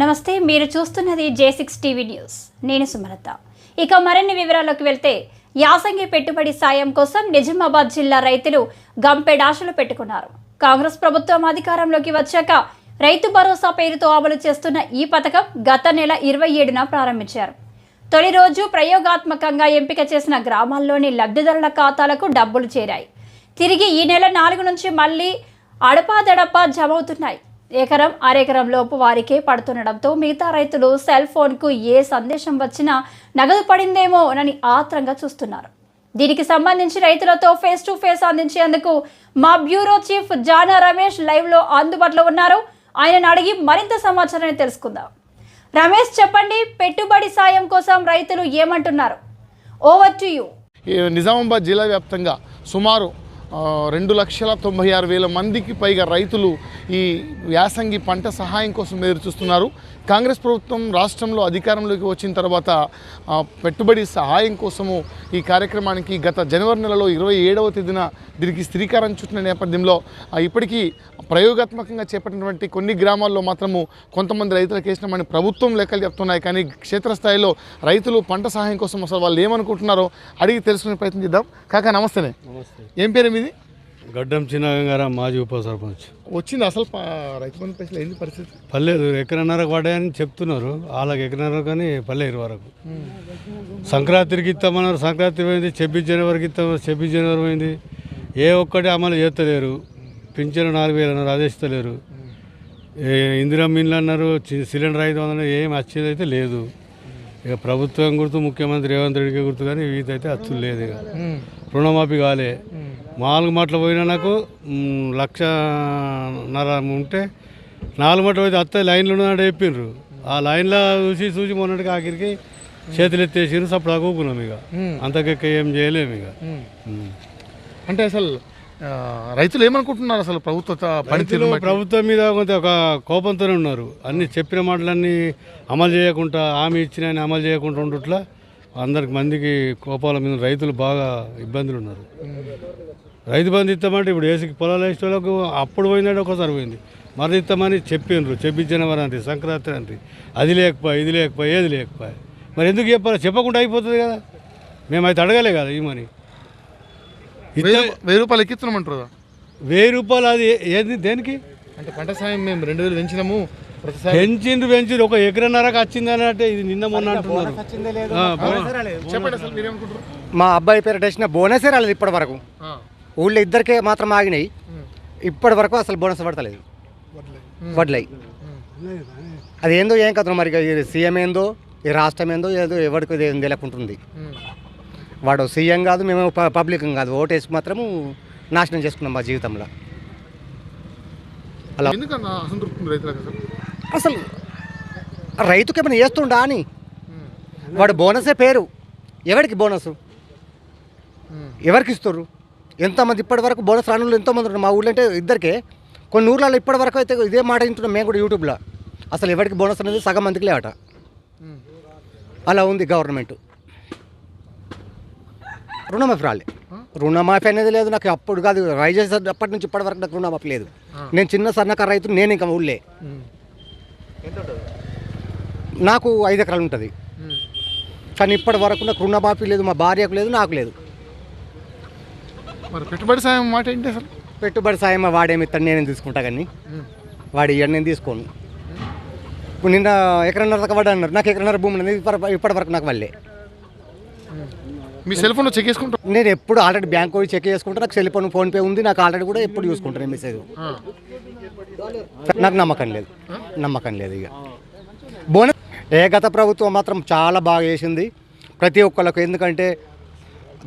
నమస్తే మీరు చూస్తున్నది జే సిక్స్ టీవీ న్యూస్ నేను సుమలత. ఇక మరిన్ని వివరాల్లోకి వెళ్తే యాసంగి పెట్టుబడి సాయం కోసం నిజామాబాద్ జిల్లా రైతులు గంపెడాశలు పెట్టుకున్నారు. కాంగ్రెస్ ప్రభుత్వం అధికారంలోకి వచ్చాక రైతు భరోసా పేరుతో అమలు చేస్తున్న ఈ పథకం గత నెల ఇరవై ఏడున ప్రారంభించారు. తొలి రోజు ప్రయోగాత్మకంగా ఎంపిక చేసిన గ్రామాల్లోని లబ్ధిదారుల ఖాతాలకు డబ్బులు చేరాయి. తిరిగి ఈ నెల నాలుగు నుంచి మళ్ళీ అడపాదడపా జమ అవుతున్నాయి ఎకరం అరెకరం లోపు వారికే పడుతుండడంతో మిగతా రైతులు సెల్ ఫోన్కు ఏ సందేశం వచ్చినా నగదు పడిందేమోనని ఆత్రంగా చూస్తున్నారు. దీనికి సంబంధించి రైతులతో ఫేస్ టు ఫేస్ అందించేందుకు మా బ్యూరో చీఫ్ జానా రమేష్ లైవ్లో అందుబాటులో ఉన్నారు. ఆయనను అడిగి మరింత సమాచారాన్ని తెలుసుకుందాం. రమేష్ చెప్పండి పెట్టుబడి సాయం కోసం రైతులు ఏమంటున్నారు? ఓవర్ టు యూ నిజామాబాద్ జిల్లా వ్యాప్తంగా సుమారు రెండు లక్షల తొంభై ఆరు వేల మందికి పైగా రైతులు ఈ యాసంగి పంట సహాయం కోసం ఎదురు చూస్తున్నారు. కాంగ్రెస్ ప్రభుత్వం రాష్ట్రంలో అధికారంలోకి వచ్చిన తర్వాత పెట్టుబడి సహాయం కోసము ఈ కార్యక్రమానికి గత జనవరి నెలలో ఇరవై ఏడవ తేదీన దీనికి శ్రీకారం చుట్టిన నేపథ్యంలో ఇప్పటికీ ప్రయోగాత్మకంగా చేపట్టినటువంటి కొన్ని గ్రామాల్లో మాత్రము కొంతమంది రైతులకు వేసినామని ప్రభుత్వం లెక్కలు చెప్తున్నాయి. కానీ క్షేత్రస్థాయిలో రైతులు పంట సహాయం కోసం అసలు వాళ్ళు ఏమనుకుంటున్నారో అడిగి తెలుసుకునే ప్రయత్నం చేద్దాం. కాకా నమస్తేనే నమస్తే. ఏం పేరు మీది? గడ్డం చిన్నగంగారాం మాజీ ఉప సర్పంచ్. వచ్చింది అసలు ప- రైతు బంధు పైసలు ఏంది పరిస్థితి? పర్లేదు ఎకరన్నరకు పడ్డాయని చెప్తున్నారు. వాళ్ళకి ఎకరన్నర కానీ పర్లేదు వరకు. సంక్రాంతికి ఇస్తామన్నారు సంక్రాంతి పోయింది ఛబ్బీస్ జనవరికి ఇస్తామన్నారు ఛబ్బీస్ జనవరి పోయింది. ఏ ఒక్కటి అమలు చేస్తలేరు. పింఛను నాలుగు వేలు అన్నారు అది ఇస్తలేరు ఏ ఇందిరా మిన్లు అన్నారు చి- సిలిండర్ ఐదు వందలు ఏం వచ్చేది అయితే లేదు. ఇక ప్రభుత్వం గుర్తు ముఖ్యమంత్రి రేవంత్ రెడ్డికి గుర్తు కానీ వీధైతే అచ్చులు లేదు ఇక. రుణమాఫీ కాలే. నాలుగు మాటలు పోయినా నాకు లక్ష నర ఉంటే నాలుగు మాటలు పోతే అత్త లైన్లు ఉన్నట్టు చెప్పిండ్రు ఆ లైన్లో చూసి చూసి మొన్నటికి ఆఖరికి చేతులు ఎత్తేసిరు సప్పుడు కూకున్నాం ఇక. అంతకెక్క ఏం చేయలేము ఇక. అంటే అసలు రైతులు ఏమనుకుంటున్నారు అసలు ప్రభుత్వ పనితీరు ప్రభుత్వం మీద కొంత ఒక కోపంతోనే ఉన్నారు. అన్ని చెప్పిన మాటలన్నీ అమలు చేయకుండా హామీ ఇచ్చిన అమలు చేయకుండా ఉండుట్లా అందరికి మందికి కోపాల మీద రైతులు బాగా ఇబ్బందులు ఉన్నారు. రైతు బంధు ఇస్తామంటే ఇప్పుడు ఏసీకి పొలాలు వేసే వాళ్ళకు అప్పుడు పోయిందంటే ఒకసారి పోయింది. మరి ఇస్తామని చెప్పిండ్రు. చెప్పించిన వారు అంటే సంక్రాంతి అంటే. అది లేకపోయా ఇది లేకపోయా ఏది లేకపోయా. మరి ఎందుకు చెప్పాలి? చెప్పకుండా అయిపోతుంది కదా. మేమైతే అడగలే కదా ఈ మనీ. వెయ్యి రూప- వెయ్యి రూపాయలు ఎక్కిస్తున్నామంటారు. వెయ్యి రూపాయలు అది ఏది దేనికి? అంటే పంట సాయం మేము రెండు వేలు పెంచినాము. పెంచిండ్రు పెంచిండ్రు ఒక ఎకరన్నరకు వచ్చింది అని అంటే ఇది నిన్న మొన్న అంటున్నారు. మా అబ్బాయి పేరు వచ్చిన బోనసే రాలేదు ఇప్పటి వరకు. ఆ, ఊళ్ళో ఇద్దరికే మాత్రం ఆగినాయి. ఇప్పటి వరకు అసలు బోనస్ పడతలేదు. వడ్లయి అది ఏందో ఏం కథ మరి సీఎం ఏందో ఈ రాష్ట్రం ఏందో ఏదో ఎవరికి ఏం తెలియకుంటుంది. వాడు సీఎం కాదు మేము ప- పబ్లిక్ కాదు. ఓటేసి మాత్రము నాశనం చేసుకున్నాం మా జీవితంలో. అలా ఎందుకన్నా అసంతృప్తి రైతులకు అసలు రైతుకి ఏమైనా చేస్తుండా అని? వాడు బోనసే పేరు. ఎవరికి బోనస్? ఎవరికి ఇస్తారు ఎంతమంది ఇప్పటి వరకు బోనస్ రాని వాళ్ళు ఎంతోమంది ఉన్నారు? మా ఊళ్ళో అంటే ఇద్దరికే. కొన్ని ఊర్లలో ఇప్పటి వరకు అయితే ఇదే మాట వింటున్నాం మేము కూడా యూట్యూబ్లో అసలు ఎవరికి బోనస్ అనేది సగం మందికి లేవట. అలా ఉంది గవర్నమెంట్. రుణమాఫీ రాలే. రుణమాఫీ అనేది లేదు నాకు అప్పుడు కాదు. రైజ్ అప్పటి నుంచి ఇప్పటి వరకు నాకు రుణమాఫీ లేదు. నేను చిన్న సన్నకారు రైతు నేను ఇంకా ఊళ్ళే. నాకు ఐదు ఎకరాలు ఉంటుంది. కానీ ఇప్పటి వరకు నాకు రుణమాఫీ లేదు మా భార్యకు లేదు నాకు లేదు. మరి పెట్టుబడి సాయం మాట ఏంటి అసలు? పెట్టుబడి సాయం మా వాడేమి ఇస్తాడు నేనేం తీసుకుంటా కానీ. వాడు ఇయ్యడు నేను తీసుకోను. ఇప్పుడు నిన్న ఎకరన్నర దాకా వాడు అన్నారు. నాకు ఎకరన్నర భూమి ఇప్పటి వరకు నాకు వాళ్ళే మీ సెల్ ఫోన్లో చెక్ చేసుకుంటారు నేను ఎప్పుడు ఆల్రెడీ బ్యాంక్ పోయి చెక్ చేసుకుంటా. నాకు సెల్ ఫోన్ ఫోన్పే ఉంది. నాకు ఆల్రెడీ కూడా ఎప్పుడు చూసుకుంటాను మెసేజ్. నాకు నమ్మకం లేదు. నమ్మకం లేదు ఇక. బోనస్ ఏ గత ప్రభుత్వం మాత్రం చాలా బాగా చేసింది. ప్రతి ఒక్కళ్ళకు ఎందుకంటే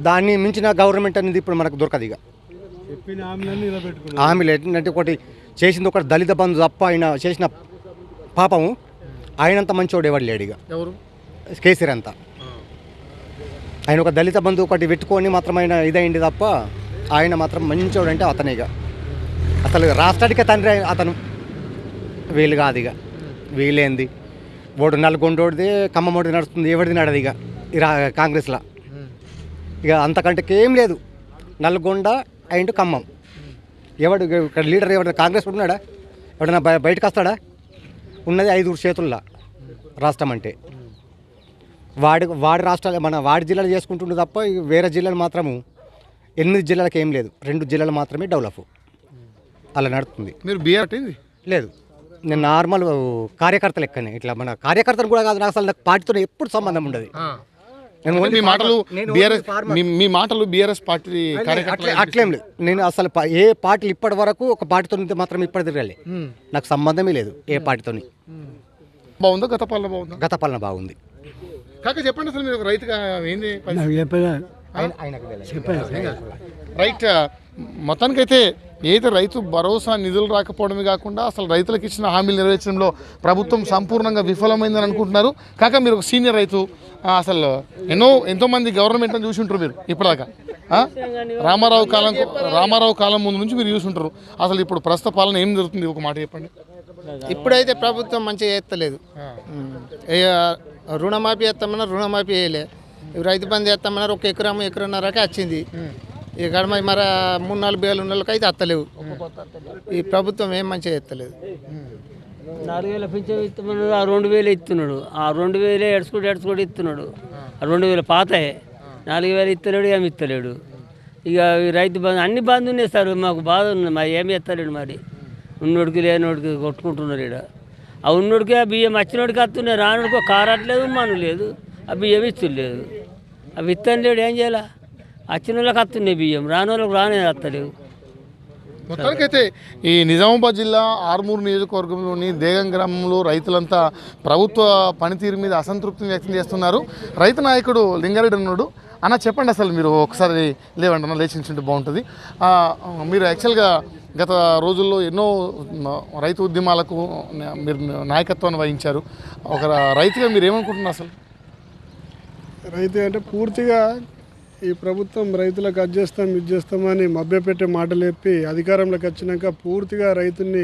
దాన్ని మించిన గవర్నమెంట్ అనేది ఇప్పుడు మనకు దొరకదు ఇక. ఆమెలు ఏంటంటే ఒకటి చేసింది ఒకటి దళిత బంధు తప్ప ఆయన చేసిన పాపము. ఆయనంత మంచోడు ఎవడు లేడు ఇక. ఎవరు? కేసీఆర్ అంతా. ఆయన ఒక దళిత బంధు ఒకటి పెట్టుకొని మాత్రం ఆయన ఇదైంది తప్ప ఆయన మాత్రం మంచోడు అంటే అతనే ఇక. అసలు రాష్ట్రానికే తండ్రి అతను. వీళ్ళు కాదు ఇక. వీళ్ళేంది? ఓడు నల్గొండోడిది ఖమ్మమోడి నడుస్తుంది ఎవరిది నడదు ఇక. ఈ రా కాంగ్రెస్లో. ఇక అంతకంటే ఏం లేదు. నల్గొండ అండ్ ఖమ్మం. ఎవడు ఇక్కడ లీడర్ ఎవడు కాంగ్రెస్ ఉన్నాడా ఎవడన్నా బయటకు వస్తాడా ఉన్నది ఐదుగురు చేతుల్లో రాష్ట్రం అంటే. వాడి వాడి రాష్ట్రాలు మన వాడి జిల్లాలు చేసుకుంటుండే తప్ప వేరే జిల్లాలు మాత్రము ఎనిమిది జిల్లాలకు ఏం లేదు. రెండు జిల్లాలు మాత్రమే డెవలప్. అలా నడుస్తుంది మీరు బీఆర్ పట్టింది? లేదు. నేను నార్మల్ కార్యకర్త లెక్కనే ఇట్లా మన కార్యకర్తలు కూడా కాదు నాకు అసలు నాకు పార్టీతో ఎప్పుడు సంబంధం ఉండదు. నేను మీ మాటలు బీఆర్ఎస్. మీ- మాటలు బీఆర్ఎస్ పార్టీ అట్లే లేదు. నేను అసలు ఏ పార్టీలు ఇప్పటి వరకు ఒక పార్టీతో మాత్రం ఇప్పటి తిరగలే నాకు సంబంధమే లేదు ఏ పార్టీతోని. బాగుందా? గత పాలన బాగుందా? గత పాలన బాగుంది. కాక చెప్పండి అసలు మీరు ఒక రైతుగా ఏంది. రైట్ మొత్తానికైతే ఏదైతే రైతు భరోసా నిధులు రాకపోవడమే కాకుండా అసలు రైతులకు ఇచ్చిన హామీలు నెరవేర్చడంలో ప్రభుత్వం సంపూర్ణంగా విఫలమైందని అనుకుంటున్నారు. కాక మీరు ఒక సీనియర్ రైతు అసలు ఎన్నో ఎంతో మంది గవర్నమెంట్ అని చూసి ఉంటారు మీరు ఇప్పటిదాకా? రామారావు కాలం రామారావు కాలం ముందు నుంచి మీరు చూసి ఉంటారు. అసలు ఇప్పుడు ప్రస్తుత పాలన ఏం జరుగుతుంది? ఒక మాట చెప్పండి. ఇప్పుడైతే ప్రభుత్వం మంచిగా చేస్తలేదు. రుణమాఫీ చేస్తామన్నారు రుణమాఫీ చేయలే. ఇవి రైతు బంధు చేస్తామన్నారు ఒక ఎకరం ఎకరన్నరకే వచ్చింది. ఇక్కడ మరి మరి మూడు నాలుగు వేలు ఉన్న వాళ్ళకి అయితే అత్తలేవు ఈ ప్రభుత్వం ఏం మంచిగా చేస్తలేదు. నాలుగు వేల పింఛన్ ఇస్తున్నాడు ఆ రెండు వేలు ఇస్తున్నాడు. ఆ రెండు వేలే ఎడుచుకుంటూ ఎడుచుకుంటూ ఇస్తున్నాడు. ఆ రెండు వేలు పాతయే నాలుగు వేలు ఇస్తలేడు ఏమి ఇస్తలేడు. ఇక ఈ రైతు బంధు అన్ని బంధు ఉన్నాయి సార్ మాకు బాధ ఉంది మరి ఏమి ఇస్తలేడు మరి. ఉన్నోడికి లేనోడికి కొట్టుకుంటున్నారు ఇక్కడ ఆ ఉన్నోడికి ఆ బియ్యం వచ్చినోడికి వస్తున్నాయి రానోడికి కారట్లేదు మను లేదు. ఆ బియ్యం ఇస్తలేదు అవి విత్తనం లేడు ఏం చేయాలా? వచ్చిన వాళ్ళకి వస్తున్నాయి బియ్యం రాని వాళ్ళకి రానే వస్తలేవు మొత్తానికైతే ఈ నిజామాబాద్ జిల్లా ఆర్మూరు నియోజకవర్గంలోని దేగం గ్రామంలో రైతులంతా ప్రభుత్వ పనితీరు మీద అసంతృప్తిని వ్యక్తం చేస్తున్నారు. రైతు నాయకుడు లింగారెడ్డి ఉన్నాడు అన్న చెప్పండి అసలు మీరు ఒకసారి లేవండి అన్న లేచించుంటే బాగుంటుంది. మీరు యాక్చువల్గా గత రోజుల్లో ఎన్నో రైతు ఉద్యమాలకు మీరు నాయకత్వాన్ని వహించారు. ఒక రైతుగా మీరు ఏమనుకుంటున్నారు అసలు? రైతు అంటే పూర్తిగా ఈ ప్రభుత్వం రైతులకు అది చేస్తాం ఇది చేస్తామని మభ్యపెట్టే మాటలు చెప్పి అధికారంలోకి వచ్చినాక పూర్తిగా రైతుని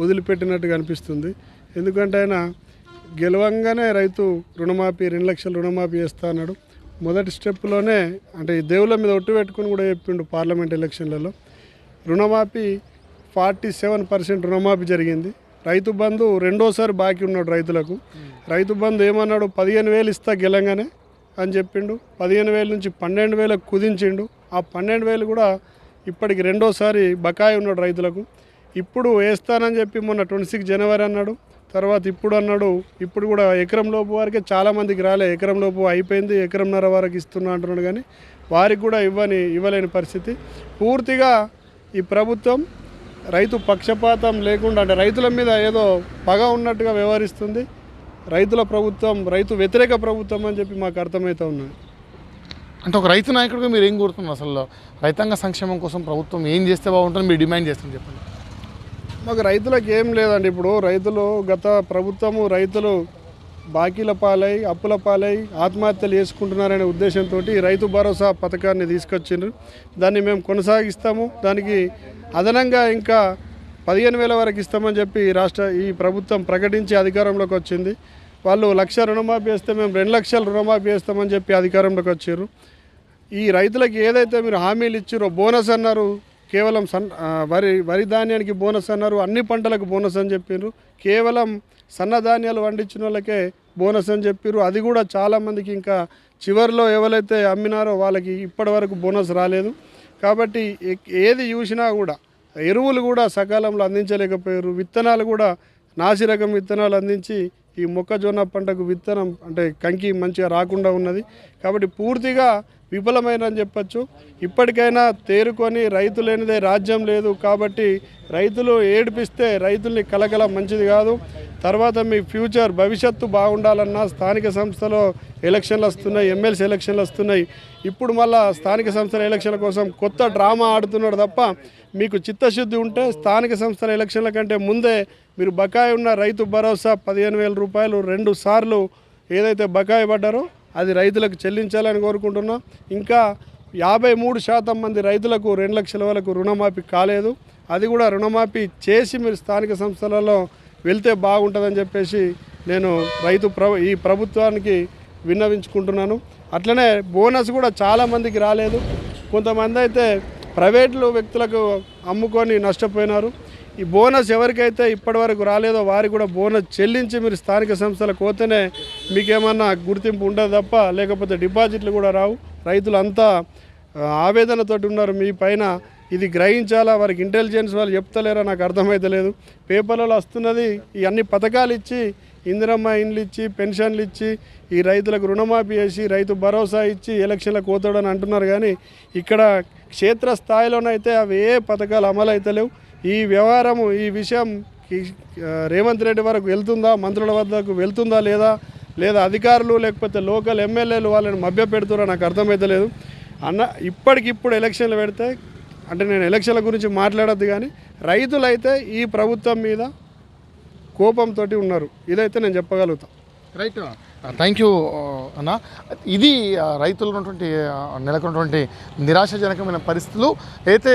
వదిలిపెట్టినట్టుగా అనిపిస్తుంది. ఎందుకంటే ఆయన గెలవంగానే రైతు రుణమాఫీ రెండు లక్షల రుణమాఫీ చేస్తా అన్నాడు. మొదటి స్టెప్లోనే అంటే ఈ దేవుళ్ళ మీద ఒట్టు పెట్టుకుని కూడా చెప్పిండు పార్లమెంట్ ఎలక్షన్లలో. రుణమాఫీ ఫార్టీ సెవెన్ పర్సెంట్ రుణమాఫీ జరిగింది. రైతు బంధు రెండోసారి బాకీ ఉన్నాడు రైతులకు. రైతు బంధు ఏమన్నాడు? పదిహేను వేలు ఇస్తా గెలంగానే అని చెప్పిండు. పదిహేను వేల నుంచి పన్నెండు వేలకు కుదించిండు. ఆ పన్నెండు వేలు కూడా ఇప్పటికి రెండోసారి బకాయి ఉన్నాడు రైతులకు. ఇప్పుడు వేస్తానని చెప్పి మొన్న ట్వంటీ సిక్స్ జనవరి అన్నాడు. తర్వాత ఇప్పుడు అన్నాడు. ఇప్పుడు కూడా ఎకరం లోపు వారికే చాలామందికి రాలే. ఎకరం లోపు అయిపోయింది. ఎకరంన్నర వరకు ఇస్తున్నా అంటున్నాడు కానీ వారికి కూడా ఇవ్వని ఇవ్వలేని పరిస్థితి. పూర్తిగా ఈ ప్రభుత్వం రైతు పక్షపాతం లేకుండా అంటే రైతుల మీద ఏదో పగ ఉన్నట్టుగా వ్యవహరిస్తుంది. రైతుల ప్రభుత్వం రైతు వ్యతిరేక ప్రభుత్వం అని చెప్పి మాకు అర్థమవుతా ఉన్నది. అంటే ఒక రైతు నాయకుడిగా మీరు ఏం కోరుతున్నారు అసలు? రైతాంగ సంక్షేమం కోసం ప్రభుత్వం ఏం చేస్తే బాగుంటుంది మీరు డిమాండ్ చేస్తుంది చెప్పండి. మాకు రైతులకు ఏం లేదండి. ఇప్పుడు రైతులు గత ప్రభుత్వము రైతులు బాకీల పాలై అప్పుల పాలై ఆత్మహత్యలు చేసుకుంటున్నారనే ఉద్దేశంతో రైతు భరోసా పథకాన్ని తీసుకొచ్చిండ్రు. దాన్ని మేము కొనసాగిస్తాము. దానికి అదనంగా ఇంకా పదిహేను వేల వరకు ఇస్తామని చెప్పి రాష్ట్ర ఈ ప్రభుత్వం ప్రకటించి అధికారంలోకి వచ్చింది. వాళ్ళు లక్ష రుణమాఫీ వేస్తే మేము రెండు లక్షల రుణమాఫీ ఇస్తామని చెప్పి అధికారంలోకి వచ్చారు ఈ రైతులకు ఏదైతే మీరు హామీలు ఇచ్చారో బోనస్ అన్నారు కేవలం సన్ వరి వరి ధాన్యానికి బోనస్ అన్నారు అన్ని పంటలకు బోనస్ అని చెప్పారు కేవలం సన్నధాన్యాలు పండించిన వాళ్ళకే బోనస్ అని చెప్పారు అది కూడా చాలామందికి ఇంకా చివరిలో ఎవరైతే అమ్మినారో వాళ్ళకి ఇప్పటివరకు బోనస్ రాలేదు. కాబట్టి ఏది చూసినా కూడా ఎరువులు కూడా సకాలంలో అందించలేకపోయారు. విత్తనాలు కూడా నాసి రకం విత్తనాలు అందించి ఈ మొక్కజొన్న పంటకు విత్తనం అంటే కంకి మంచిగా రాకుండా ఉన్నది. కాబట్టి పూర్తిగా విఫలమైనని చెప్పచ్చు. ఇప్పటికైనా తేరుకొని రైతు లేనిదే రాజ్యం లేదు కాబట్టి రైతులు ఏడిపిస్తే రైతుల్ని కలకల మంచిది కాదు. తర్వాత మీ ఫ్యూచర్ భవిష్యత్తు బాగుండాలన్నా స్థానిక సంస్థలో ఎలక్షన్లు వస్తున్నాయి ఎమ్మెల్సీ ఎలక్షన్లు వస్తున్నాయి. ఇప్పుడు మళ్ళా స్థానిక సంస్థల ఎలక్షన్ల కోసం కొత్త డ్రామా ఆడుతున్నాడు తప్ప మీకు చిత్తశుద్ధి ఉంటే స్థానిక సంస్థల ఎలక్షన్ల కంటే ముందే మీరు బకాయి ఉన్న రైతు భరోసా పదిహేను వేల రూపాయలు రెండు సార్లు ఏదైతే బకాయి పడ్డారో అది రైతులకు చెల్లించాలని కోరుకుంటున్నాం. ఇంకా యాభై మూడు శాతం మంది రైతులకు రెండు లక్షల వరకు రుణమాఫీ కాలేదు. అది కూడా రుణమాఫీ చేసి మీరు స్థానిక సంస్థలలో వెళ్తే బాగుంటుందని చెప్పేసి నేను రైతు ఈ ప్రభుత్వానికి విన్నవించుకుంటున్నాను. అట్లనే బోనస్ కూడా చాలామందికి రాలేదు. కొంతమంది అయితే ప్రైవేట్లు వ్యక్తులకు అమ్ముకొని నష్టపోయినారు. ఈ బోనస్ ఎవరికైతే ఇప్పటివరకు రాలేదో వారికి కూడా బోనస్ చెల్లించి మీరు స్థానిక సంస్థలకు పోతేనే మీకేమన్నా గుర్తింపు ఉండదు తప్ప లేకపోతే డిపాజిట్లు కూడా రావు. రైతులంతా అంతా ఆవేదనతోటి ఉన్నారు మీ పైన. ఇది గ్రహించాలా? వారికి ఇంటెలిజెన్స్ వాళ్ళు చెప్తలేరా? నాకు అర్థమవుతలేదు పేపర్లలో వస్తున్నది ఈ అన్ని పథకాలు ఇచ్చి ఇందిరమ్మ ఇండ్లు ఇచ్చి పెన్షన్లు ఇచ్చి ఈ రైతులకు రుణమాఫీ చేసి రైతు భరోసా ఇచ్చి ఎలక్షన్లకు పోతాడని అంటున్నారు కానీ ఇక్కడ క్షేత్రస్థాయిలోనైతే అవి ఏ పథకాలు అమలు అవుతలేవు ఈ వ్యవహారము ఈ విషయం రేవంత్ రెడ్డి వరకు వెళ్తుందా మంత్రుల వద్దకు వెళ్తుందా లేదా లేదా అధికారులు లేకపోతే లోకల్ ఎమ్మెల్యేలు వాళ్ళని మభ్య పెడుతున్నారో నాకు అర్థమవుతలేదు అన్న ఇప్పటికిప్పుడు ఎలక్షన్లు పెడితే అంటే నేను ఎలక్షన్ల గురించి మాట్లాడద్దు కానీ రైతులైతే ఈ ప్రభుత్వం మీద కోపంతో ఉన్నారు. ఇదైతే నేను చెప్పగలుగుతా. రైట్. థ్యాంక్ యూ అన్న. ఇది రైతులు ఉన్నటువంటి నెలకొన్నటువంటి నిరాశాజనకమైన పరిస్థితులు. అయితే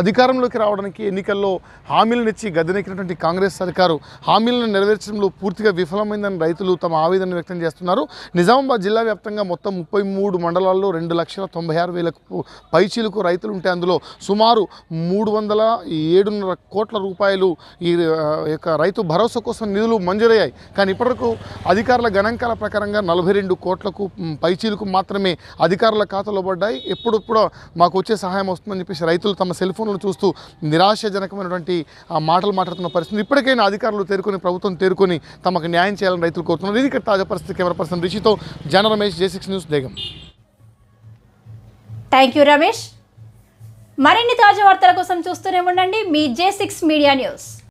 అధికారంలోకి రావడానికి ఎన్నికల్లో హామీలను ఇచ్చి గద్దెనెక్కినటువంటి కాంగ్రెస్ సర్కారు హామీలను నెరవేర్చడంలో పూర్తిగా విఫలమైందని రైతులు తమ ఆవేదన వ్యక్తం చేస్తున్నారు. నిజామాబాద్ జిల్లా వ్యాప్తంగా మొత్తం ముప్పై మూడు మండలాల్లో రెండు లక్షల తొంభై ఆరు వేలకు పైచీలకు రైతులు ఉంటే అందులో సుమారు మూడు వందల ఏడున్నర కోట్ల రూపాయలు ఈ యొక్క రైతు భరోసా కోసం నిధులు మంజూరయ్యాయి. కానీ ఇప్పటివరకు అధికారుల గణాంకాల ప్రకారంగా నలభై రెండు కోట్లకు పైచీలకు మాత్రమే అధికారుల ఖాతాలో పడ్డాయి. ఎప్పుడప్పుడు మాకు వచ్చే సహాయం వస్తుందని చెప్పేసి రైతులు తమ సెల్ఫ్ ఫోన్లు చూస్తూ నిరాశాజనకమైనటువంటి ఆ మాటలు మాట్లాడుతున్న పరిస్థితి ఇప్పటికైనా అధికారులు తేరుకొని ప్రభుత్వం తేరుకొని తమకు న్యాయం చేయాలని రైతులు కోరుతున్నారు. ఇది ఇక్కడ తాజా పరిస్థితి. కెమెరా పర్సన్ రిషితో జన రమేష్ జే సిక్స్ న్యూస్ దేగం థ్యాంక్ యూ రమేష్. మరిన్ని తాజా వార్తల కోసం చూస్తూనే ఉండండి. మీ జే సిక్స్ మీడియా న్యూస్.